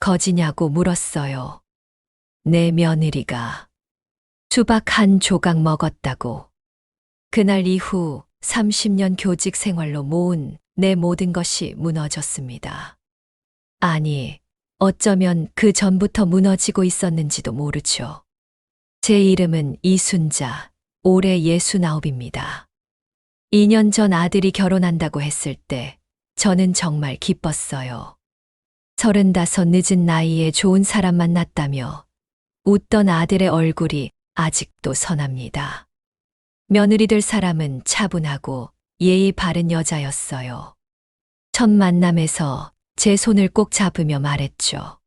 거지냐고 물었어요. 내 며느리가 수박 한 조각 먹었다고. 그날 이후 30년 교직 생활로 모은 내 모든 것이 무너졌습니다. 아니, 어쩌면 그 전부터 무너지고 있었는지도 모르죠. 제 이름은 이순자, 올해 69입니다. 2년 전 아들이 결혼한다고 했을 때 저는 정말 기뻤어요. 서른다섯 늦은 나이에 좋은 사람 만났다며 웃던 아들의 얼굴이 아직도 선합니다. 며느리 될 사람은 차분하고 예의 바른 여자였어요. 첫 만남에서 제 손을 꼭 잡으며 말했죠.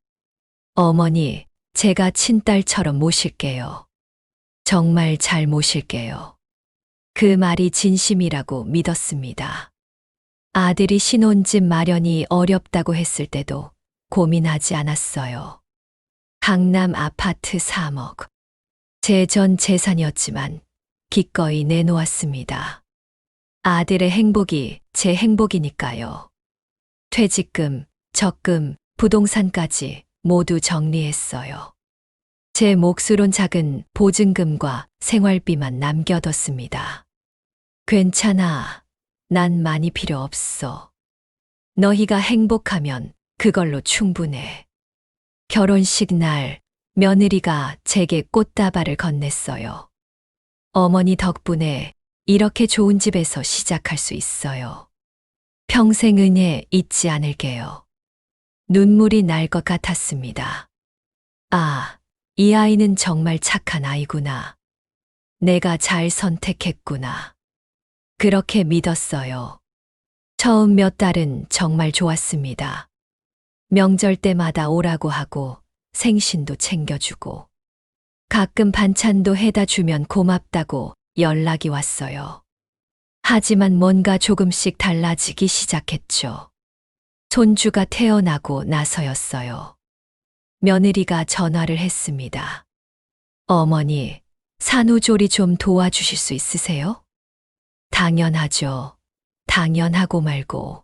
어머니, 제가 친딸처럼 모실게요. 정말 잘 모실게요. 그 말이 진심이라고 믿었습니다. 아들이 신혼집 마련이 어렵다고 했을 때도 고민하지 않았어요. 강남 아파트 3억. 제 전 재산이었지만 기꺼이 내놓았습니다. 아들의 행복이 제 행복이니까요. 퇴직금, 적금, 부동산까지 모두 정리했어요. 제 몫으론 작은 보증금과 생활비만 남겨뒀습니다. 괜찮아. 난 많이 필요 없어. 너희가 행복하면 그걸로 충분해. 결혼식 날 며느리가 제게 꽃다발을 건넸어요. 어머니 덕분에 이렇게 좋은 집에서 시작할 수 있어요. 평생 은혜 잊지 않을게요. 눈물이 날 것 같았습니다. 아, 이 아이는 정말 착한 아이구나. 내가 잘 선택했구나. 그렇게 믿었어요. 처음 몇 달은 정말 좋았습니다. 명절 때마다 오라고 하고 생신도 챙겨주고 가끔 반찬도 해다 주면 고맙다고 연락이 왔어요. 하지만 뭔가 조금씩 달라지기 시작했죠. 손주가 태어나고 나서였어요. 며느리가 전화를 했습니다. 어머니, 산후조리 좀 도와주실 수 있으세요? 당연하죠. 당연하고 말고.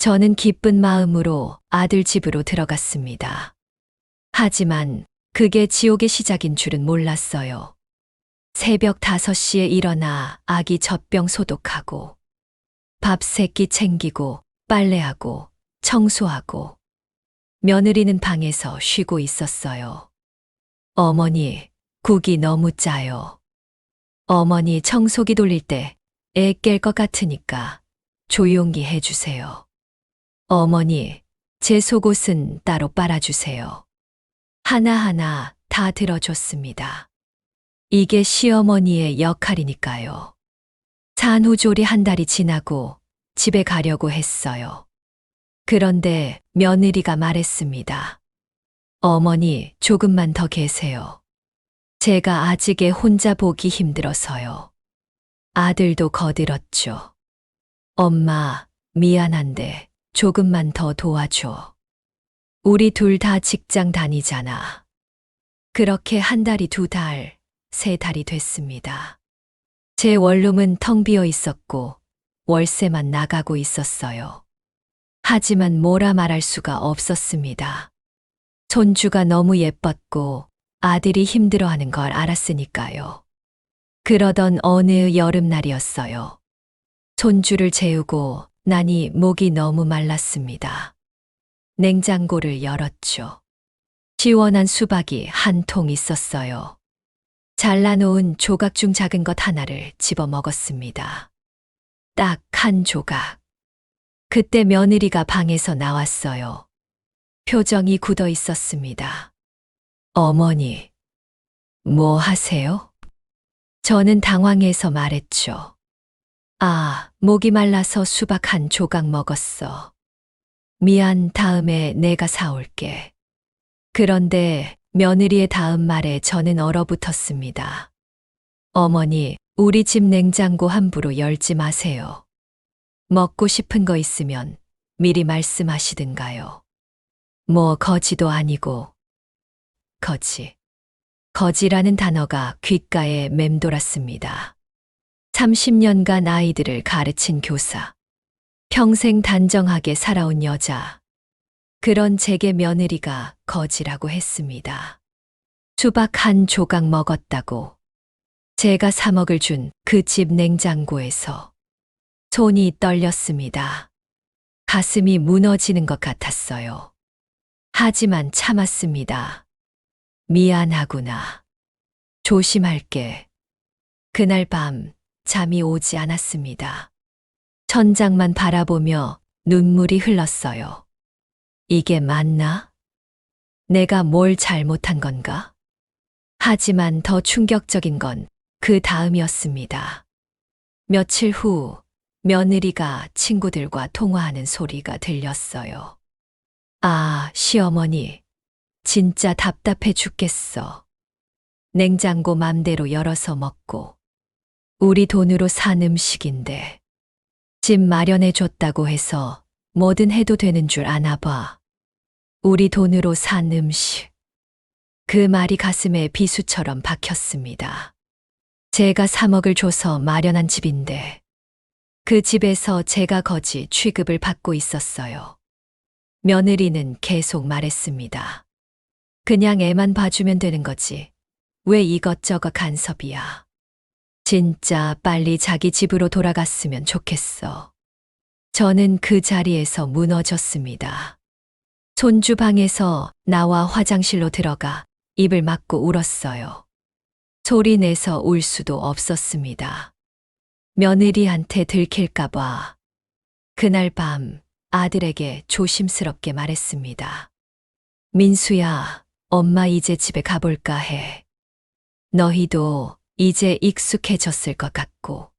저는 기쁜 마음으로 아들 집으로 들어갔습니다. 하지만 그게 지옥의 시작인 줄은 몰랐어요. 새벽 5시에 일어나 아기 젖병 소독하고, 밥 세끼 챙기고, 빨래하고, 청소하고, 며느리는 방에서 쉬고 있었어요. 어머니, 국이 너무 짜요. 어머니 청소기 돌릴 때 애 깰 것 같으니까 조용히 해주세요. 어머니, 제 속옷은 따로 빨아주세요. 하나하나 다 들어줬습니다. 이게 시어머니의 역할이니까요. 산후조리 한 달이 지나고 집에 가려고 했어요. 그런데 며느리가 말했습니다. 어머니, 조금만 더 계세요. 제가 아직에 혼자 보기 힘들어서요. 아들도 거들었죠. 엄마, 미안한데 조금만 더 도와줘. 우리 둘 다 직장 다니잖아. 그렇게 한 달이 두 달, 세 달이 됐습니다. 제 원룸은 텅 비어 있었고 월세만 나가고 있었어요. 하지만 뭐라 말할 수가 없었습니다. 손주가 너무 예뻤고 아들이 힘들어하는 걸 알았으니까요. 그러던 어느 여름날이었어요. 손주를 재우고 나니 목이 너무 말랐습니다. 냉장고를 열었죠. 시원한 수박이 한 통 있었어요. 잘라놓은 조각 중 작은 것 하나를 집어 먹었습니다. 딱 한 조각. 그때 며느리가 방에서 나왔어요. 표정이 굳어 있었습니다. 어머니, 뭐 하세요? 저는 당황해서 말했죠. 아, 목이 말라서 수박 한 조각 먹었어. 미안, 다음에 내가 사올게. 그런데 며느리의 다음 말에 저는 얼어붙었습니다. 어머니, 우리 집 냉장고 함부로 열지 마세요. 먹고 싶은 거 있으면 미리 말씀하시든가요. 뭐 거지도 아니고. 거지. 거지라는 단어가 귓가에 맴돌았습니다. 30년간 아이들을 가르친 교사. 평생 단정하게 살아온 여자. 그런 제게 며느리가 거지라고 했습니다. 수박 한 조각 먹었다고 제가 사 먹을 준 그 집 냉장고에서 손이 떨렸습니다. 가슴이 무너지는 것 같았어요. 하지만 참았습니다. 미안하구나. 조심할게. 그날 밤 잠이 오지 않았습니다. 천장만 바라보며 눈물이 흘렀어요. 이게 맞나? 내가 뭘 잘못한 건가? 하지만 더 충격적인 건 그 다음이었습니다. 며칠 후 며느리가 친구들과 통화하는 소리가 들렸어요. 아, 시어머니. 진짜 답답해 죽겠어. 냉장고 맘대로 열어서 먹고. 우리 돈으로 산 음식인데. 집 마련해 줬다고 해서 뭐든 해도 되는 줄 아나 봐. 우리 돈으로 산 음식. 그 말이 가슴에 비수처럼 박혔습니다. 제가 3억을 줘서 마련한 집인데 그 집에서 제가 거지 취급을 받고 있었어요. 며느리는 계속 말했습니다. 그냥 애만 봐주면 되는 거지. 왜 이것저것 간섭이야. 진짜 빨리 자기 집으로 돌아갔으면 좋겠어. 저는 그 자리에서 무너졌습니다. 손주 방에서 나와 화장실로 들어가 입을 막고 울었어요. 소리 내서 울 수도 없었습니다. 며느리한테 들킬까봐. 그날 밤 아들에게 조심스럽게 말했습니다. 민수야, 엄마 이제 집에 가볼까 해. 너희도 이제 익숙해졌을 것 같고.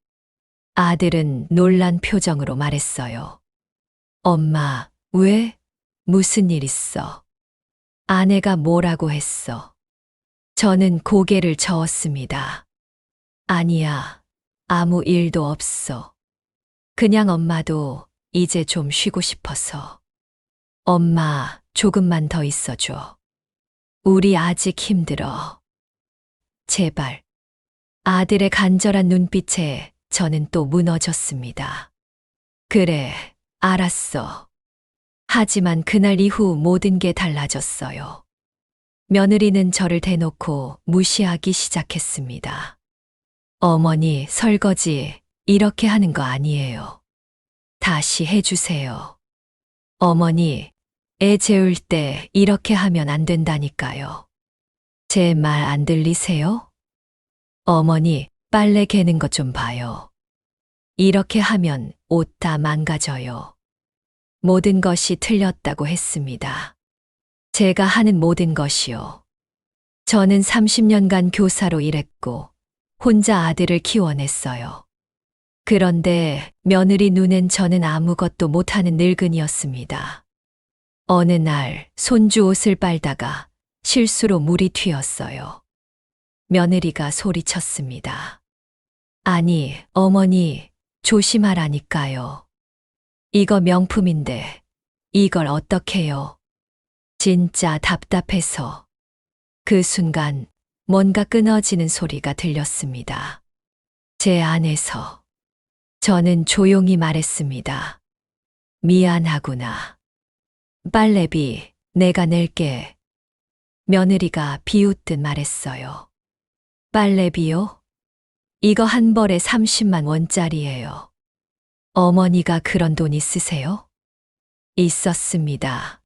아들은 놀란 표정으로 말했어요. 엄마, 왜? 무슨 일 있어? 아내가 뭐라고 했어? 저는 고개를 저었습니다. 아니야, 아무 일도 없어. 그냥 엄마도 이제 좀 쉬고 싶어서. 엄마, 조금만 더 있어줘. 우리 아직 힘들어. 제발. 아들의 간절한 눈빛에 저는 또 무너졌습니다. 그래, 알았어. 하지만 그날 이후 모든 게 달라졌어요. 며느리는 저를 대놓고 무시하기 시작했습니다. 어머니, 설거지, 이렇게 하는 거 아니에요. 다시 해주세요. 어머니, 애 재울 때 이렇게 하면 안 된다니까요. 제 말 안 들리세요? 어머니, 빨래 개는 것 좀 봐요. 이렇게 하면 옷 다 망가져요. 모든 것이 틀렸다고 했습니다. 제가 하는 모든 것이요. 저는 30년간 교사로 일했고, 혼자 아들을 키워냈어요. 그런데 며느리 눈엔 저는 아무것도 못하는 늙은이였습니다. 어느 날 손주 옷을 빨다가 실수로 물이 튀었어요. 며느리가 소리쳤습니다. 아니, 어머니, 조심하라니까요. 이거 명품인데, 이걸 어떡해요? 진짜 답답해서. 그 순간 뭔가 끊어지는 소리가 들렸습니다. 제 안에서. 저는 조용히 말했습니다. 미안하구나. 빨래비 내가 낼게. 며느리가 비웃듯 말했어요. 빨래비요? 이거 한 벌에 30만 원짜리예요. 어머니가 그런 돈 있으세요? 있었습니다.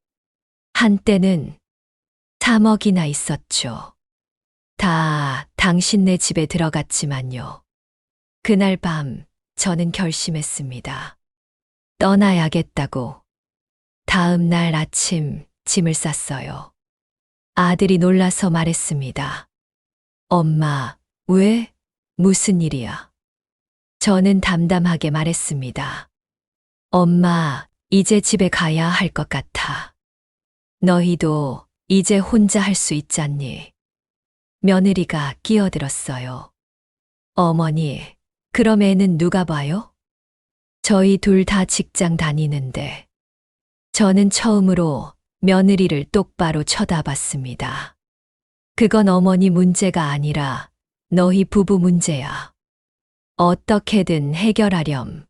한때는 3억이나 있었죠. 다 당신네 집에 들어갔지만요. 그날 밤 저는 결심했습니다. 떠나야겠다고. 다음 날 아침 짐을 쌌어요. 아들이 놀라서 말했습니다. 엄마, 왜? 무슨 일이야? 저는 담담하게 말했습니다. 엄마, 이제 집에 가야 할 것 같아. 너희도 이제 혼자 할 수 있잖니. 며느리가 끼어들었어요. 어머니, 그럼 애는 누가 봐요? 저희 둘 다 직장 다니는데. 저는 처음으로 며느리를 똑바로 쳐다봤습니다. 그건 어머니 문제가 아니라 너희 부부 문제야. 어떻게든 해결하렴.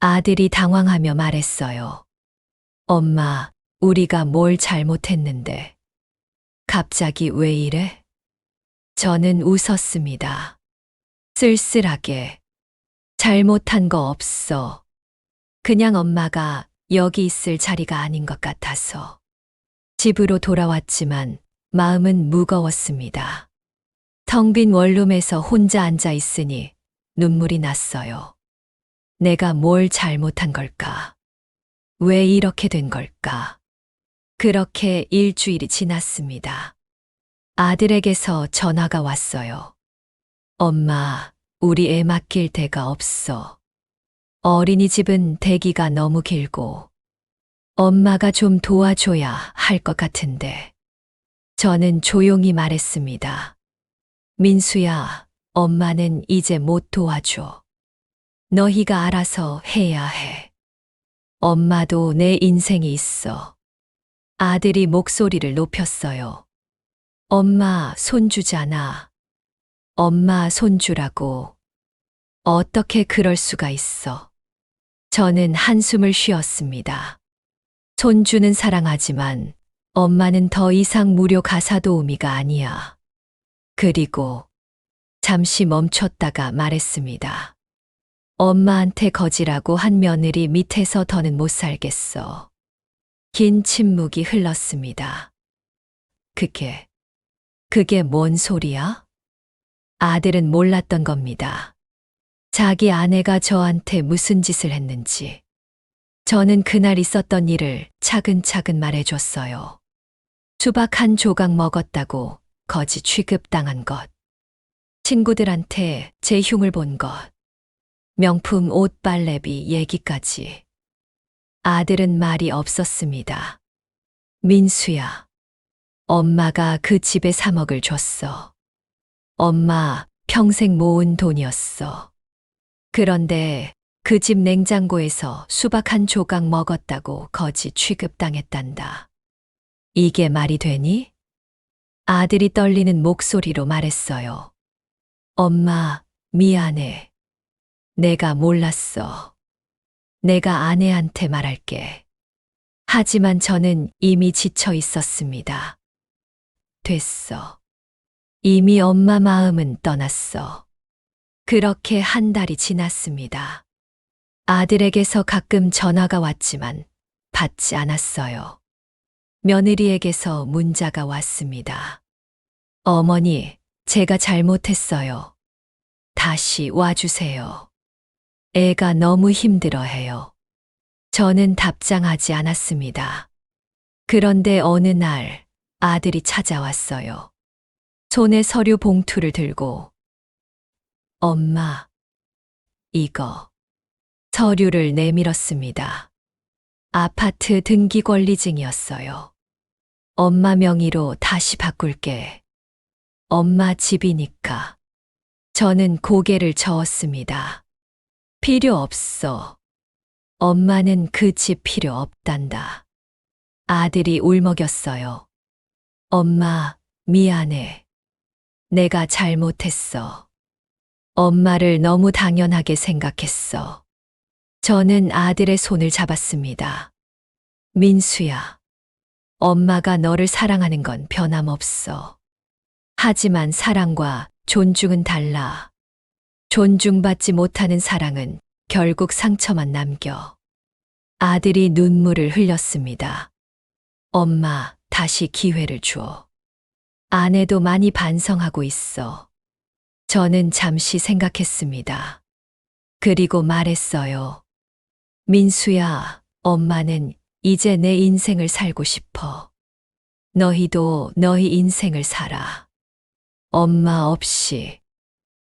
아들이 당황하며 말했어요. 엄마, 우리가 뭘 잘못했는데. 갑자기 왜 이래? 저는 웃었습니다. 쓸쓸하게. 잘못한 거 없어. 그냥 엄마가 여기 있을 자리가 아닌 것 같아서. 집으로 돌아왔지만 마음은 무거웠습니다. 텅 빈 원룸에서 혼자 앉아 있으니 눈물이 났어요. 내가 뭘 잘못한 걸까? 왜 이렇게 된 걸까? 그렇게 일주일이 지났습니다. 아들에게서 전화가 왔어요. 엄마, 우리 애 맡길 데가 없어. 어린이집은 대기가 너무 길고, 엄마가 좀 도와줘야 할 것 같은데. 저는 조용히 말했습니다. 민수야, 엄마는 이제 못 도와줘. 너희가 알아서 해야 해. 엄마도 내 인생이 있어. 아들이 목소리를 높였어요. 엄마 손주잖아. 엄마 손주라고. 어떻게 그럴 수가 있어. 저는 한숨을 쉬었습니다. 손주는 사랑하지만 엄마는 더 이상 무료 가사 도우미가 아니야. 그리고 잠시 멈췄다가 말했습니다. 엄마한테 거지라고 한 며느리 밑에서 더는 못 살겠어. 긴 침묵이 흘렀습니다. 그게, 그게 뭔 소리야? 아들은 몰랐던 겁니다. 자기 아내가 저한테 무슨 짓을 했는지. 저는 그날 있었던 일을 차근차근 말해줬어요. 수박 한 조각 먹었다고 거지 취급당한 것. 친구들한테 제 흉을 본 것. 명품 옷 빨래비 얘기까지. 아들은 말이 없었습니다. 민수야. 엄마가 그 집에 3억을 줬어. 엄마 평생 모은 돈이었어. 그런데 그 집 냉장고에서 수박 한 조각 먹었다고 거지 취급당했단다. 이게 말이 되니? 아들이 떨리는 목소리로 말했어요. 엄마, 미안해. 내가 몰랐어. 내가 아내한테 말할게. 하지만 저는 이미 지쳐 있었습니다. 됐어. 이미 엄마 마음은 떠났어. 그렇게 한 달이 지났습니다. 아들에게서 가끔 전화가 왔지만 받지 않았어요. 며느리에게서 문자가 왔습니다. 어머니, 제가 잘못했어요. 다시 와주세요. 애가 너무 힘들어 해요. 저는 답장하지 않았습니다. 그런데 어느 날 아들이 찾아왔어요. 손에 서류 봉투를 들고, 엄마, 이거, 서류를 내밀었습니다. 아파트 등기 권리증이었어요. 엄마 명의로 다시 바꿀게. 엄마 집이니까. 저는 고개를 저었습니다. 필요 없어. 엄마는 그 집 필요 없단다. 아들이 울먹였어요. 엄마, 미안해. 내가 잘못했어. 엄마를 너무 당연하게 생각했어. 저는 아들의 손을 잡았습니다. 민수야. 엄마가 너를 사랑하는 건 변함없어. 하지만 사랑과 존중은 달라. 존중받지 못하는 사랑은 결국 상처만 남겨. 아들이 눈물을 흘렸습니다. 엄마, 다시 기회를 줘. 아내도 많이 반성하고 있어. 저는 잠시 생각했습니다. 그리고 말했어요. 민수야, 엄마는 이제 내 인생을 살고 싶어. 너희도 너희 인생을 살아. 엄마 없이.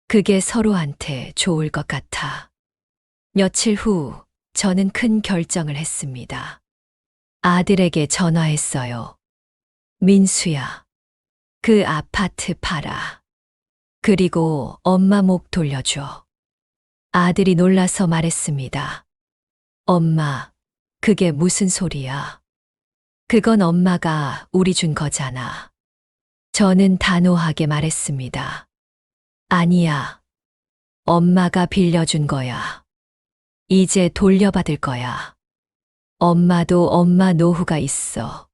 그게 서로한테 좋을 것 같아. 며칠 후, 저는 큰 결정을 했습니다. 아들에게 전화했어요. 민수야, 그 아파트 팔아. 그리고 엄마 목 돌려줘. 아들이 놀라서 말했습니다. 엄마, 그게 무슨 소리야? 그건 엄마가 우리 준 거잖아. 저는 단호하게 말했습니다. 아니야. 엄마가 빌려준 거야. 이제 돌려받을 거야. 엄마도 엄마 노후가 있어.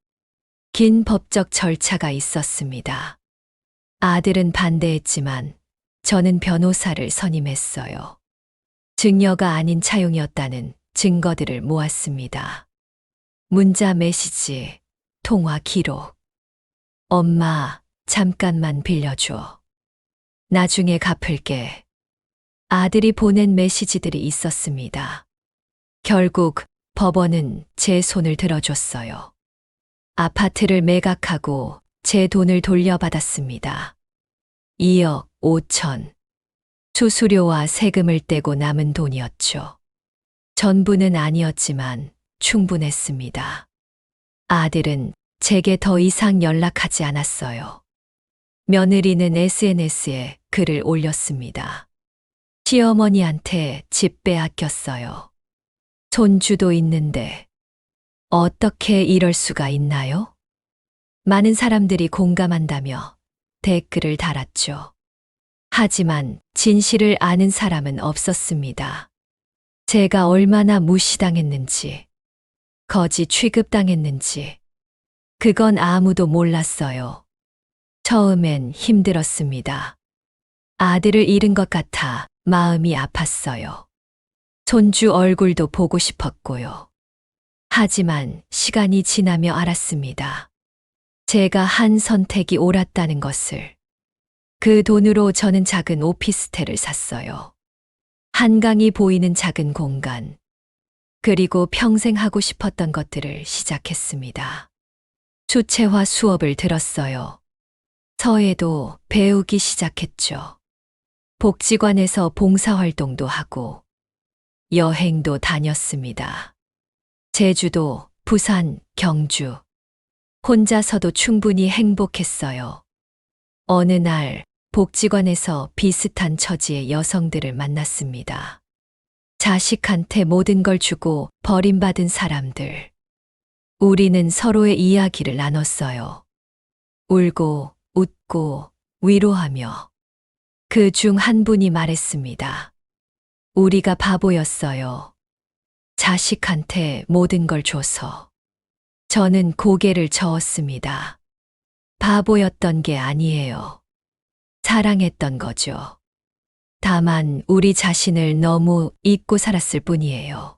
긴 법적 절차가 있었습니다. 아들은 반대했지만 저는 변호사를 선임했어요. 증여가 아닌 차용이었다는 증거들을 모았습니다. 문자 메시지, 통화 기록. 엄마, 잠깐만 빌려줘. 나중에 갚을게. 아들이 보낸 메시지들이 있었습니다. 결국 법원은 제 손을 들어줬어요. 아파트를 매각하고 제 돈을 돌려받았습니다. 2억 5천. 수수료와 세금을 떼고 남은 돈이었죠. 전부는 아니었지만 충분했습니다. 아들은 제게 더 이상 연락하지 않았어요. 며느리는 SNS에 글을 올렸습니다. 시어머니한테 집 빼앗겼어요. 손주도 있는데 어떻게 이럴 수가 있나요? 많은 사람들이 공감한다며 댓글을 달았죠. 하지만 진실을 아는 사람은 없었습니다. 제가 얼마나 무시당했는지, 거지 취급당했는지, 그건 아무도 몰랐어요. 처음엔 힘들었습니다. 아들을 잃은 것 같아 마음이 아팠어요. 손주 얼굴도 보고 싶었고요. 하지만 시간이 지나며 알았습니다. 제가 한 선택이 옳았다는 것을. 그 돈으로 저는 작은 오피스텔을 샀어요. 한강이 보이는 작은 공간. 그리고 평생 하고 싶었던 것들을 시작했습니다. 수채화 수업을 들었어요. 서예도 배우기 시작했죠. 복지관에서 봉사활동도 하고, 여행도 다녔습니다. 제주도, 부산, 경주. 혼자서도 충분히 행복했어요. 어느 날 복지관에서 비슷한 처지의 여성들을 만났습니다. 자식한테 모든 걸 주고 버림받은 사람들. 우리는 서로의 이야기를 나눴어요. 울고, 웃고, 위로하며. 그 중 한 분이 말했습니다. 우리가 바보였어요. 자식한테 모든 걸 줘서. 저는 고개를 저었습니다. 바보였던 게 아니에요. 사랑했던 거죠. 다만 우리 자신을 너무 잊고 살았을 뿐이에요.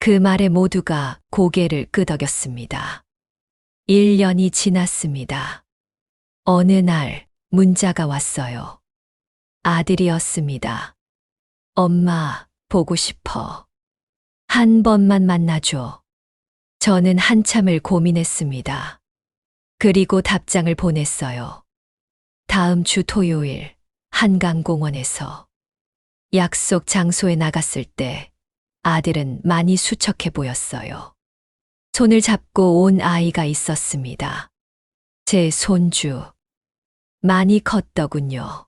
그 말에 모두가 고개를 끄덕였습니다. 1년이 지났습니다. 어느 날 문자가 왔어요. 아들이었습니다. 엄마, 보고 싶어. 한 번만 만나줘. 저는 한참을 고민했습니다. 그리고 답장을 보냈어요. 다음 주 토요일, 한강공원에서. 약속 장소에 나갔을 때 아들은 많이 수척해 보였어요. 손을 잡고 온 아이가 있었습니다. 제 손주. 많이 컸더군요.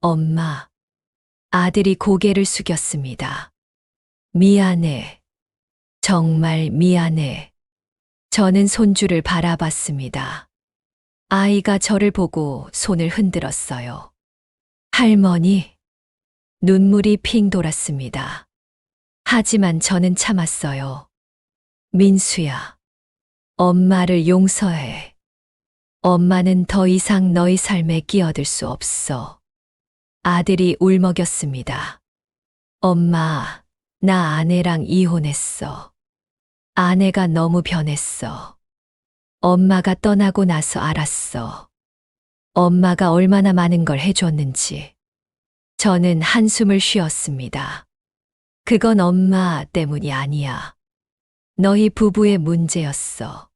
엄마. 아들이 고개를 숙였습니다. 미안해. 정말 미안해. 저는 손주를 바라봤습니다. 아이가 저를 보고 손을 흔들었어요. 할머니. 눈물이 핑 돌았습니다. 하지만 저는 참았어요. 민수야. 엄마를 용서해. 엄마는 더 이상 너희 삶에 끼어들 수 없어. 아들이 울먹였습니다. 엄마, 나 아내랑 이혼했어. 아내가 너무 변했어. 엄마가 떠나고 나서 알았어. 엄마가 얼마나 많은 걸 해줬는지. 저는 한숨을 쉬었습니다. 그건 엄마 때문이 아니야. 너희 부부의 문제였어.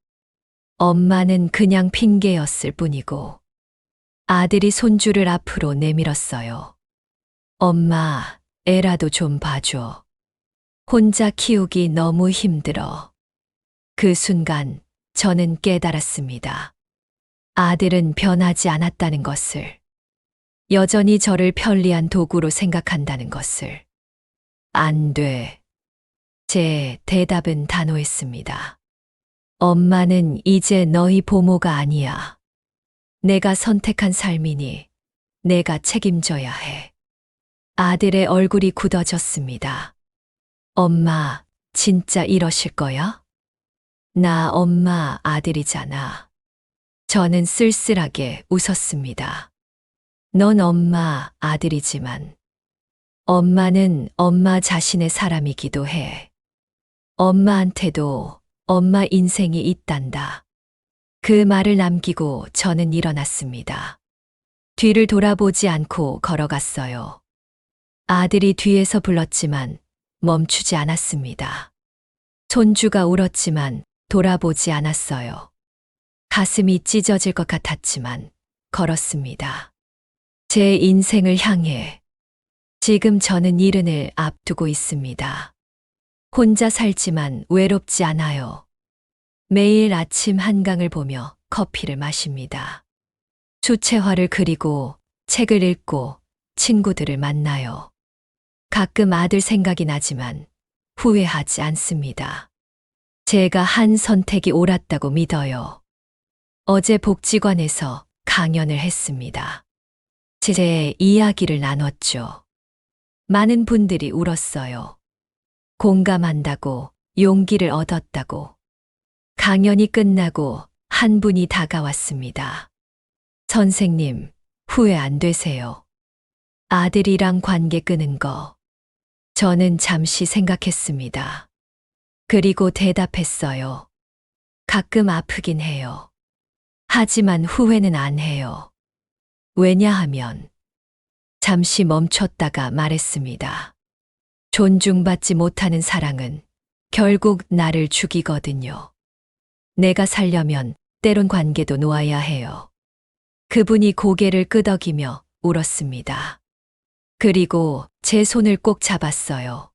엄마는 그냥 핑계였을 뿐이고. 아들이 손주를 앞으로 내밀었어요. 엄마, 애라도 좀 봐줘. 혼자 키우기 너무 힘들어. 그 순간 저는 깨달았습니다. 아들은 변하지 않았다는 것을. 여전히 저를 편리한 도구로 생각한다는 것을. 안 돼. 제 대답은 단호했습니다. 엄마는 이제 너희 보모가 아니야. 내가 선택한 삶이니 내가 책임져야 해. 아들의 얼굴이 굳어졌습니다. 엄마, 진짜 이러실 거야? 나 엄마 아들이잖아. 저는 쓸쓸하게 웃었습니다. 넌 엄마 아들이지만 엄마는 엄마 자신의 사람이기도 해. 엄마한테도 엄마 인생이 있단다. 그 말을 남기고 저는 일어났습니다. 뒤를 돌아보지 않고 걸어갔어요. 아들이 뒤에서 불렀지만 멈추지 않았습니다. 손주가 울었지만 돌아보지 않았어요. 가슴이 찢어질 것 같았지만 걸었습니다. 제 인생을 향해 지금 저는 이른을 앞두고 있습니다. 혼자 살지만 외롭지 않아요. 매일 아침 한강을 보며 커피를 마십니다. 수채화를 그리고 책을 읽고 친구들을 만나요. 가끔 아들 생각이 나지만 후회하지 않습니다. 제가 한 선택이 옳았다고 믿어요. 어제 복지관에서 강연을 했습니다. 제 이야기를 나눴죠. 많은 분들이 울었어요. 공감한다고, 용기를 얻었다고. 강연이 끝나고 한 분이 다가왔습니다. 선생님, 후회 안 되세요. 아들이랑 관계 끄는 거. 저는 잠시 생각했습니다. 그리고 대답했어요. 가끔 아프긴 해요. 하지만 후회는 안 해요. 왜냐하면 잠시 멈췄다가 말했습니다. 존중받지 못하는 사랑은 결국 나를 죽이거든요. 내가 살려면 때론 관계도 놓아야 해요. 그분이 고개를 끄덕이며 울었습니다. 그리고 제 손을 꼭 잡았어요.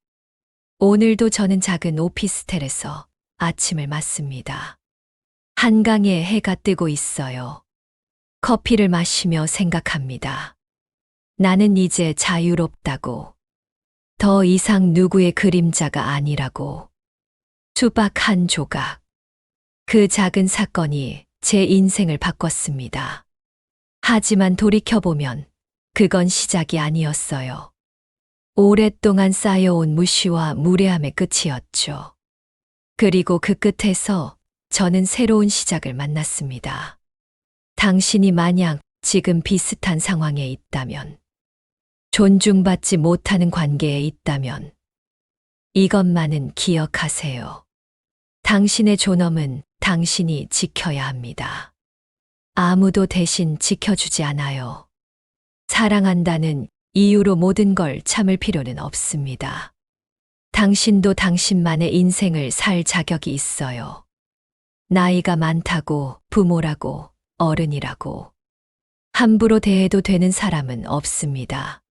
오늘도 저는 작은 오피스텔에서 아침을 맞습니다. 한강에 해가 뜨고 있어요. 커피를 마시며 생각합니다. 나는 이제 자유롭다고. 더 이상 누구의 그림자가 아니라고. 수박 한 조각. 그 작은 사건이 제 인생을 바꿨습니다. 하지만 돌이켜보면 그건 시작이 아니었어요. 오랫동안 쌓여온 무시와 무례함의 끝이었죠. 그리고 그 끝에서 저는 새로운 시작을 만났습니다. 당신이 만약 지금 비슷한 상황에 있다면, 존중받지 못하는 관계에 있다면, 이것만은 기억하세요. 당신의 존엄은 당신이 지켜야 합니다. 아무도 대신 지켜주지 않아요. 사랑한다는 이유로 모든 걸 참을 필요는 없습니다. 당신도 당신만의 인생을 살 자격이 있어요. 나이가 많다고, 부모라고, 어른이라고. 함부로 대해도 되는 사람은 없습니다.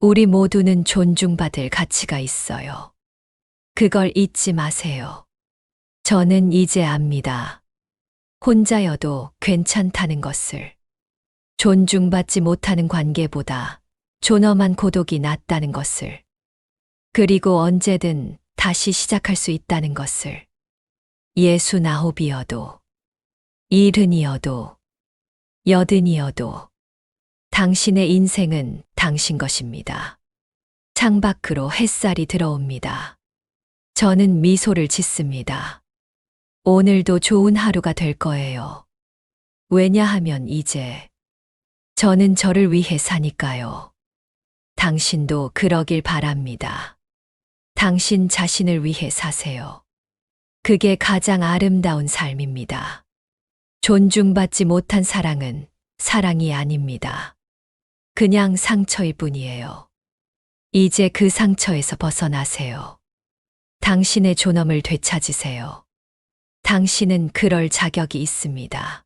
우리 모두는 존중받을 가치가 있어요. 그걸 잊지 마세요. 저는 이제 압니다. 혼자여도 괜찮다는 것을. 존중받지 못하는 관계보다 존엄한 고독이 낫다는 것을. 그리고 언제든 다시 시작할 수 있다는 것을. 예수나홉이어도, 일흔이어도, 여든이어도, 당신의 인생은 당신 것입니다. 창밖으로 햇살이 들어옵니다. 저는 미소를 짓습니다. 오늘도 좋은 하루가 될 거예요. 왜냐하면 이제 저는 저를 위해 사니까요. 당신도 그러길 바랍니다. 당신 자신을 위해 사세요. 그게 가장 아름다운 삶입니다. 존중받지 못한 사랑은 사랑이 아닙니다. 그냥 상처일 뿐이에요. 이제 그 상처에서 벗어나세요. 당신의 존엄을 되찾으세요. 당신은 그럴 자격이 있습니다.